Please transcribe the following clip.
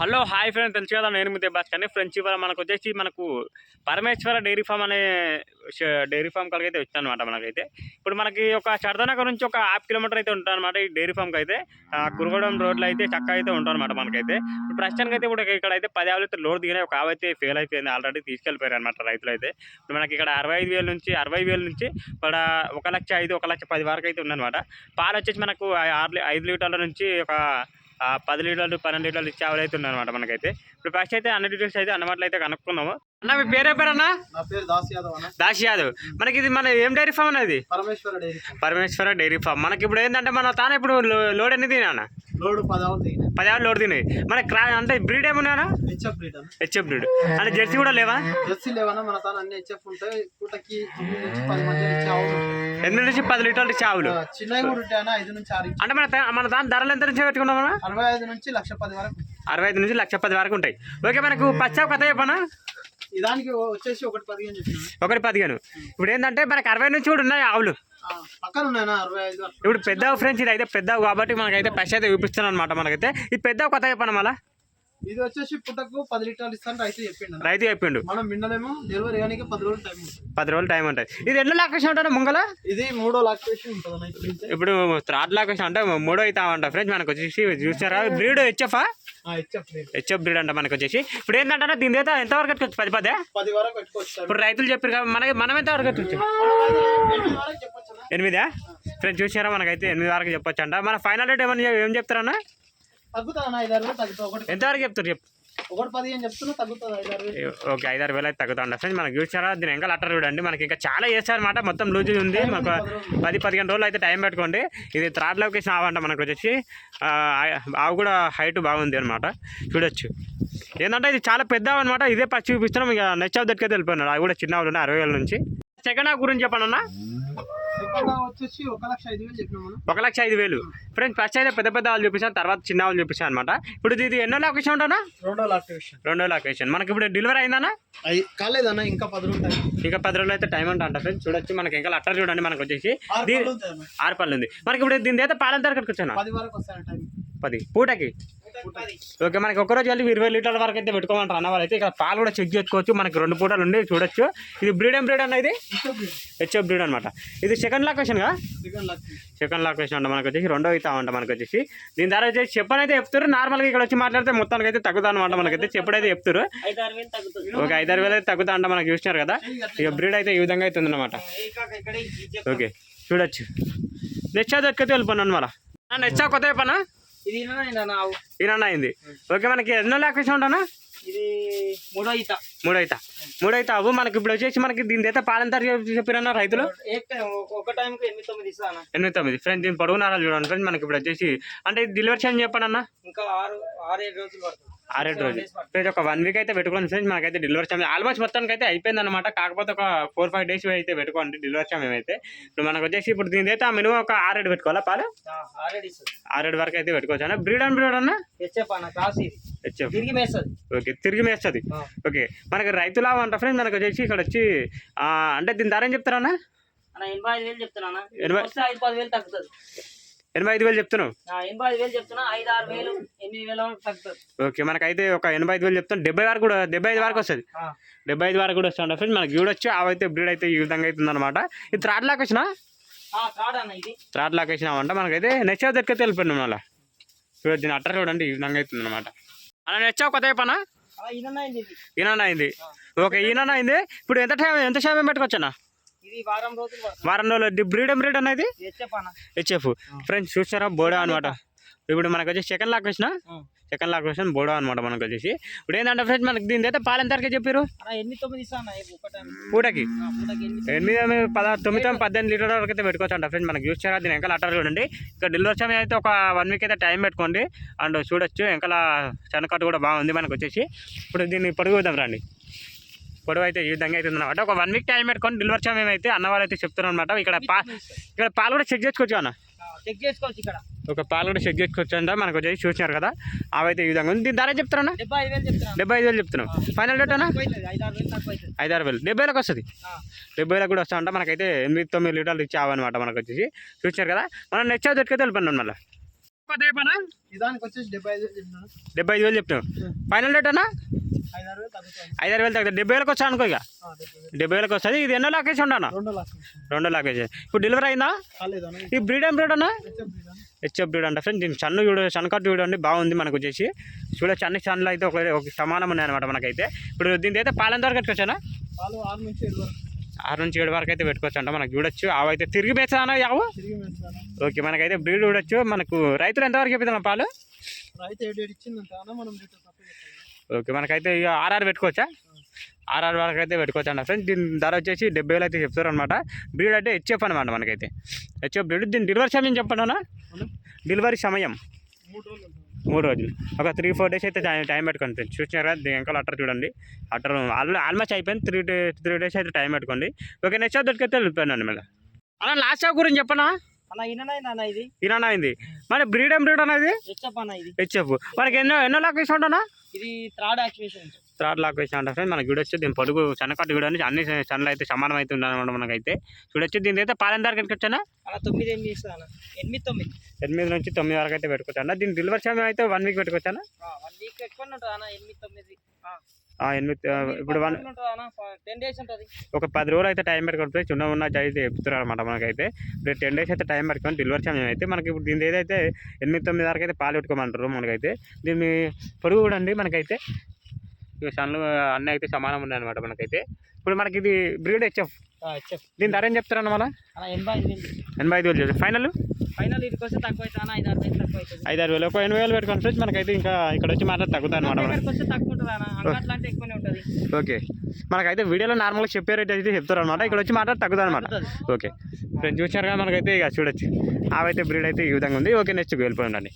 Hello hi friend తెలుసు కదా నేను ముద్దే బాస్ కానీ ఫ్రెండ్స్ ఇవాళ మనకు వచ్చేసి మనకు పరమేశ్వర డైరీ ఫామ్ అనే డైరీ ఫామ్ కలిగి అయితే వచ్చాను అనమాట మనకైతే. ఇప్పుడు మనకి ఒక చర్దనగర్ నుంచి ఒక హాఫ్ కిలోమీటర్ అయితే ఉంటుంది అనమాట ఈ డైరీ ఫామ్కి అయితే ఆ, రోడ్లో అయితే చక్క అయితే ఉంటుంది అనమాట మనకైతే. ఇప్పుడు ప్రస్తుతానికి అయితే ఇప్పుడు ఇక్కడ అయితే పది ఆవులు అయితే లోడ్ దిగినాయి ఒక ఆవు అయితే ఫెయిల్ అయిపోయింది ఆల్రెడీ తీసుకెళ్ళిపోయారు అనమాట రైతులు అయితే ఇప్పుడు మనకి ఇక్కడ అరవై ఐదు వేల నుంచి అరవై వేల నుంచి ఇక్కడ ఒక లక్ష ఐదు ఒక లక్ష పది వరకు అయితే ఉందన్నమాట. పాలు వచ్చేసి మనకు ఆరు ఐదు లీటర్ల నుంచి ఒక పది లీటర్లు పన్నెండు లీటర్లు ఇచ్చే ఆవులు అయితే మనకైతే. ఇప్పుడు ఫస్ట్ అయితే అన్ని డీటెయిల్స్ అయితే అన్నమాటలు అయితే కనుక్కుందాము. అన్న మీ పేరే పేరన్నా? నా పేరు దాస్ యాదవ్ అన్న. దాస్ యాదవ్. మనకి ఇది మన ఏం డైరీ ఫామ్ అన్నది Parameshwara dairy farm. Parameshwara dairy farm. మనకి ఇప్పుడు ఏంటంటే మన తాను ఇప్పుడు లోడ్ ఎన్ని తినా లోడు పదవులు దిగినాయి పది ఆవులు లోడ్ తినాయి మన క్రా అంటే బ్రీడ్ ఏమున్నాయా హెచ్ఎఫ్ బ్రీడ్ అన్న. HF breed. అంటే జెర్సీ కూడా లేవా? జెర్సీ లేవన్నా మన తాను అన్ని హెచ్ఎఫ్ ఉంటాయి. పూటకి. ఎనిమిది నుంచి పది లీటర్లు చిన్నవి కూడా ఐదు నుంచి ఆరు ఇంచు. అంటే మన మన దాని ధరలు ఎంత నుంచి పెట్టుకున్నామా అరవై ఐదు నుంచి లక్ష పది వరకు. అరవై ఐదు నుంచి లక్ష పది వరకు ఉంటాయి. ఓకే మనకు పచ్చావు కథ చెప్పనా? దానికి వచ్చేసి ఒకటి పదిహేను చెప్పిన. ఒకటి పదిహేను. ఇప్పుడు ఏంటంటే మనకు అరవై నుంచి కూడా ఉన్నాయి ఆవులు. పక్కన ఉన్నాయన్న అరవై ఐదు అట్లా. ఇప్పుడు పెద్ద ఫ్రెండ్స్ ఇది అయితే పెద్ద కాబట్టి మనకైతే పచ్చి అయితే చూపిస్తున్నాను అనమాట మనకైతే. ఈ పెద్ద కొత్త చెప్పండి మళ్ళా? ఇది వచ్చేసి పుట్టకు పది లీటర్లు ఇస్తాను రైతు చెప్పిండు. రైతు చెప్పిండు. మనం మిన్నలేమో డెలివరీ కానీ పది రోజులు టైం ఉంటుంది. పది రోజులు టైం ఉంటుంది. ఇది ఎన్నో లాకేషన్ ఉంటుంది ముంగల? ఇది మూడో లాక్టేషన్ ఉంటుంది ఇప్పుడు థర్డ్ లాకేషన్ అంటే మూడో అవుతామంట ఫ్రెండ్స్ మనకు వచ్చేసి చూసారా? Breed HF? హెచ్ఎఫ్ బ్రీడ్ అంట మనకు వచ్చేసి ఇప్పుడు ఏంటంటే దీని అయితే ఎంతవరకు ఎట్టుకోవచ్చు పది పదే? పది వరకు పెట్టుకోవచ్చు. ఇప్పుడు రైతులు చెప్పారు కదా మనకి మనం ఎంత వరకు ఎట్టుకోవచ్చు ఎనిమిది వరకు ఫ్రెండ్స్ చూసారా మనకైతే ఎనిమిది వరకు చెప్పొచ్చు అంట మన ఫైనల్ రేట్ ఏమని ఏం చెప్తారన్నా? ఒకటి ఎంతవరకు చెప్తారు చెప్పు. ఒకటి పదిహేను చెప్తున్నా తగ్గుతుంది ఐదు ఓకే ఐదారు వేలు అయితే తగ్గుతా ఫ్రెండ్స్ మనకి చూసారా దీని ఇంకా లెటర్ చూడండి. మనకి ఇంకా చాలా చేస్తారన్నమాట. మొత్తం లూజ్ ఉంది. మనకు పది పదిహేను రోజులు అయితే టైం పెట్టుకోండి. ఇది థర్డ్ లొకేషన్ ఆవంట మనకు వచ్చేసి. ఆవు కూడా హైట్ బాగుంది అనమాట చూడొచ్చు. ఏంటంటే ఇది చాలా పెద్ద అనమాట ఇదే పచ్చి చూపిస్తున్నాం. ఇక నెక్స్ట్ ఆఫ్ దట్కైతే వెళ్ళిపోయినాడు. అవి కూడా చిన్న ఉన్నాయి అరవై వేల నుంచి. సెకండ్ హాఫ్ గురించి చెప్పండి అన్న. ఒక లక్ష ఐదు వేలు ఫ్రెండ్స్ ఫస్ట్ అయితే పెద్ద పెద్ద వాళ్ళు చూపించాను తర్వాత చిన్న వాళ్ళు చూపించాను అనమాట ఇప్పుడు ఇది ఎన్నో లొకేషన్ ఉంటానా రెండో లాక్టేషన్ రెండో లొకేషన్ మనకి ఇప్పుడు డెలివరీ అయిందన్నా? అయి కాలేదన్న ఇంకా పది రోజులు ఇంకా పది రోజులు అయితే టైం ఉంటుంది ఫ్రెండ్స్ చూడొచ్చు మనకి ఇంకా లెటర్ చూడండి మనకు వచ్చేసి. ఆరు పళ్ళు పళ్ళు ఉంది. మనకి ఇప్పుడు దీని అయితే పాలంత వరకు వచ్చాను పది. పూటకి? ఓకే మనకి ఒక్కరోజు వెళ్ళి ఇరవై లీటర్ల వరకు అయితే పెట్టుకోమంటారు అన్న వాళ్ళైతే ఇక్కడ పాలు కూడా చెక్ చేసుకోవచ్చు. మనకి రెండు పూటలు ఉండి చూడొచ్చు. ఇది బ్రీడ్ ఏం బ్రీడ్ అన్న ఇది? HF breed. అనమాట ఇది సెకండ్ లొకేషన్గా సెకండ్ లాక్ సెకండ్ లొకేషన్ అంట మనకు వచ్చేసి రెండో అవుతా అంట మనకు వచ్చేసి. దీని ధర వచ్చేసి చెప్పనైతే చెప్తారు. నార్మల్గా ఇక్కడ వచ్చి మాట్లాడితే మొత్తానికి అయితే తగ్గుతా అనమాట మనకైతే చెప్పుడైతే చెప్తారు. ఒక ఐదారు వేలు అయితే తగ్గుతా అంట మనకు చూసినారు కదా? ఇక బ్రీడ్ అయితే ఈ విధంగా అవుతుంది అనమాట ఓకే చూడొచ్చు. అది ఎక్కడికి వెళ్ళిపోయినాను మళ్ళా నెక్స్ట్ కొత్త చెప్పనా? ఈయన అయింది. ఓకే మనకి ఎన్నో లొకేషన్ ఉంటానా? ఇది మూడో ఈత. మూడైతా మూడైతా అవ్వు. మనకి ఇప్పుడు వచ్చేసి మనకి దీని అయితే పాలంతారు చెప్పిరన్న రైతులు? ఒక టైంకి ఎనిమిది తొమ్మిది ఇస్తాను ఎనిమిది తొమ్మిది. ఫ్రెండ్స్ దీని పొడుగు నారాలు చూడండి. ఫ్రెండ్స్ మనకి ఇప్పుడు వచ్చేసి అంటే డెలివరీ చేయని చెప్పండి అన్న ఇంకా ఆరు ఆరు ఏడు రోజులు పడుతుంది. ఆరేడు రోజులు. ఫ్రెండ్స్ ఒక వన్ వీక్ అయితే పెట్టుకోండి ఫ్రెండ్స్ మనకైతే డెలివరీ సమయం ఆల్మోస్ట్ మొత్తానికి అయితే అయిపోయింది అనమాట కాకపోతే ఒక ఫోర్ ఫైవ్ డేస్ అయితే పెట్టుకోండి డెలివరీ సమయం అయితే ఇప్పుడు మనకు వచ్చేసి ఇప్పుడు దీని అయితే మినిమం ఒక ఆరేడు పెట్టుకోవాలా పాలు? ఆరేడు వరకు అయితే పెట్టుకోవచ్చు? అన్న బ్రీడ్ అండ్ బ్రీడ్ అన్న? తిరిగి మేస్తుంది. ఓకే తిరిగి మేస్తుంది. ఓకే మనకి రైతులా అంట ఫ్రెండ్స్. మనకు వచ్చేసి ఇక్కడ వచ్చి ఆ, అంటే దీని ధర ఏం చెప్తారన్నా అన్న? ఎనభై ఐదు వేలు ఎనభై- ఐదు వేలు చెప్తున్నావు? ఎనభై ఐదు వేలు చెప్తున్నా ఐదు ఆరు వేలు ఎనిమిది వేల వరకు తగ్గుతుంది ఓకే మనకైతే ఒక ఎనభై ఐదు వేలు చెప్తాను డెబ్బై వరకు కూడా డెబ్బై ఐదు వరకు వస్తుంది. డెబ్బై ఐదు వరకు కూడా వస్తుంది ఫ్రెండ్స్. మనకి చూడొచ్చు అవైతే బ్రీడ్ అయితే ఈ విధంగా అవుతుంది అనమాట ఇది థ్రాడ్ లాక్ వచ్చిన? అన్న థ్రాడ్ లాక్ వచ్చినామంట. మనకైతే నెక్స్ట్ దగ్గరికి వెళ్ళిపోయినాం మళ్ళీ. చూడొచ్చు దీని అట్టర్ చూడండి ఈ విధంగా అవుతుంది అనమాట అలా నెక్స్ట్ కొత్త పనా. ఈయన అయింది ఓకే ఈయన అయింది ఇప్పుడు ఎంత టైం ఎంత సమయం ఇది వారం రోజులు పడుతుంది. వారం రోజులు బ్రీడ్ బ్రీడ్ అనేది హెచ్ఎఫ్ ఫ్రెండ్స్ చూసారా బోడా అనమాట ఇప్పుడు మనకు వచ్చి సెకండ్ లాక్ వచ్చిన? సెకండ్ లాక్ వచ్చిన బోడా అనమాట మనకు వచ్చేసి. ఇప్పుడు ఏంటంటే ఫ్రెండ్స్ మనకి దీని అయితే పాలు ఎంత చెప్పారు పూటకి? ఎనిమిది పదహారు తొమ్మిది తొమ్మిది పద్దెనిమిది లీటర్ వరకు అయితే పెట్టుకోవచ్చు అంట ఫ్రెండ్స్ మనకి. చూసారా దీని వెనకాల అట్టర్ చూడండి. ఇక్కడ డెలివరీ సమయం అయితే ఒక వన్ వీక్ అయితే టైం పెట్టుకోండి. అండ్ చూడొచ్చు వెనకాల చెనకట్టు కూడా బాగుంది మనకు వచ్చేసి. ఇప్పుడు దీన్ని పొడుగు రండి. పొడవు అయితే ఈ విధంగా అవుతుంది అనమాట ఒక వన్ వీక్ టైం పెట్టుకొని డెలివరీ సమయం అయితే అన్న వాళ్ళు అయితే చెప్తున్నారు అనమాట ఇక్కడ పా ఇక్కడ పాలు కూడా చెక్ చేసుకోవచ్చు అన్న? చెక్ చేసుకోవచ్చు ఇక్కడ. ఒక పాలు కూడా చెక్ చేసుకోవచ్చు అంట. మనకు వచ్చేసి చూసినారు కదా. అవైతే ఈ విధంగా ఉంది. దీని ధర చెప్తారన్నా? డెబ్బై ఐదు వేలు చెప్తున్నా డెబ్బై ఐదు వేలు చెప్తున్నాం ఫైనల్ రేట్ అన్న? ఐదు ఆరు వేలు డెబ్బై వేలకు వస్తుంది. డెబ్బై వేలకు కూడా వస్తా మనకైతే ఎనిమిది తొమ్మిది లీటర్లు ఇచ్చావన్నమాట మనకు వచ్చేసి. చూసారు కదా? మనం నెక్స్ట్ దొరికితే వెళ్ళిపోయినాం మళ్ళీ? వచ్చేసి డెబ్బై ఐదు వేలు చెప్పినాను. డెబ్బై ఐదు వేలు చెప్తావు ఫైనల్ రేట్ అన్నా ఐదు ఆరు వేలు తగ్గుతాను ఐదారు వేలు తగ్గుతుంది డెబ్బై వేలకు వచ్చా అనుకో ఇక డెబ్బై వేలు. డెబ్బై వేలకు వస్తుంది. ఇది ఎన్నో లాకేసి ఉండనా రెండు లాకేసి ఇప్పుడు డెలివరీ అయిందా? ఈ బ్రీడ్ ఏం బ్రీడ్ అన్నా? హెచ్ఎఫ్ బ్రీడ్ అంటే. ఫ్రెండ్ దీని సన్ను చూడ సన్కట్ చూడండి. బాగుంది మనకు వచ్చేసి. చూడొచ్చు అన్ని సన్లు అయితే ఒక సమానం ఉన్నాయి అనమాట మనకైతే. ఇప్పుడు దీని అయితే పాలెంత వరకు పెట్టుకోవచ్చా పాలు ఆరు నుంచి ఆరు నుంచి ఏడు వరకు అయితే పెట్టుకోవచ్చు అంట. మనకు చూడొచ్చు. అవి అయితే తిరిగి పెంచానా యావు ఓకే మనకైతే బ్రీడ్ చూడొచ్చు. మనకు రైతులు ఎంతవరకు చెప్తాను పాలు? ఓకే మనకైతే ఇక ఆర్ఆర్ పెట్టుకోవచ్చా? ఆర్ఆర్ వరకు అయితే పెట్టుకోవచ్చు అంట ఫ్రెండ్స్. దీని ధర వచ్చేసి డెబ్బై వేలు అయితే చెప్తారు అనమాట బ్రీడ్ అంటే హెచ్ఎఫ్ అనమాట మనకైతే. HF breed. దీని డెలివరీ సమయం చెప్పండి? డెలివరీ సమయం. మూడు రోజులు. ఒక త్రీ ఫోర్ డేస్ అయితే టైం పెట్టుకోండి చూసినారు? కదా దీని వెనకాల అట్టర్ చూడండి. అట్టర్ ఆల్ ఆల్మోస్ట్ అయిపోయింది. త్రీ డే త్రీ డేస్ అయితే టైం పెట్టుకోండి ఓకే నెక్స్ట్ దొరికితే వెళ్ళిపోయాను మళ్ళీ. అలా లాస్ట్ షాప్ గురించి చెప్పనా? ఇది? ఈయన అయింది మరి బ్రీడ్ ఏం బ్రీడ్ అనేది హెచ్ఎఫ్ మనకి ఎన్నో ఎన్నో లాక్ వేసి ఉంటానా ఇది థర్డ్ యాక్టివేషన్ థర్డ్ లాక్ వేసి అంటే ఫ్రెండ్. మనకి చూడొచ్చు దీని పొడుగు సన్నకట్టు చూడండి. అన్ని సన్లు అయితే సమానం అయితే ఉండాలన్నమాట మనకైతే. చూడొచ్చు దీని అయితే పాలెం ధరకు ఎక్కడికొచ్చానా అన్న తొమ్మిది ఎనిమిది ఎనిమిది తొమ్మిది. ఎనిమిది నుంచి తొమ్మిది వరకు అయితే పెట్టుకోవచ్చా దీని డెలివరీ సమయం అయితే వన్ వీక్ పెట్టుకోవచ్చానా వన్ వీక్ ఎక్కువ ఉంటుంది అన్న ఎనిమిది తొమ్మిది. ఎనిమిది ఇప్పుడు వన్ ఒక పది రోజులు అయితే టైం పెట్టుకుంటే చిన్న ఉన్న అయితే చెప్తున్నారు అనమాట మనకైతే. ఇప్పుడు టెన్ డేస్ అయితే టైం పెట్టుకొని డెలివరీ సమయం అయితే మనకి ఇప్పుడు దీని ఏదైతే ఎనిమిది తొమ్మిది వరకు అయితే పాలు పెట్టుకోమంటారు మనకైతే. దీన్ని పొడుగు కూడా అండి మనకైతే. ఇక సన్లు అన్నీ అయితే సమానం ఉన్నాయి అనమాట మనకైతే. ఇప్పుడు మనకి ఇది బ్రీడ్ హెచ్ఎఫ్ దీని ధర ఏం చెప్తారన్న ఎనభై ఐదు వేలు. ఫైనల్ ఫైనల్ ఇది వస్తే తక్కువ ఐదు ఆరు వేలు తక్కువ అవుతుంది ఐదు ఆరు వేలు. ఒక ఎనభై వేలు పెట్టుకోండి ఫ్రెండ్స్ మనకైతే ఇంకా ఇక్కడ వచ్చి మాత్రం తగ్గుతుంది అనమాట మనకి ఇక్కడికి వస్తే తక్కువ ఉంటుంది అన్న. అంగట్లో అంటే ఎక్కువనే ఉంటుంది. ఓకే. మనకైతే వీడియోలో నార్మల్గా చెప్పే రేట్ అయితే చెప్తారు అనమాట ఇక్కడ వచ్చి మాట్లాడి తగ్గుతుంది. అనమాట ఓకే. ఫ్రెండ్స్ కదా మనకైతే ఇక చూడొచ్చు. అవైతే బ్రీడ్ అయితే ఈ విధంగా ఉంది. ఓకే నెక్స్ట్ వెళ్ళిపోయి ఉండండి.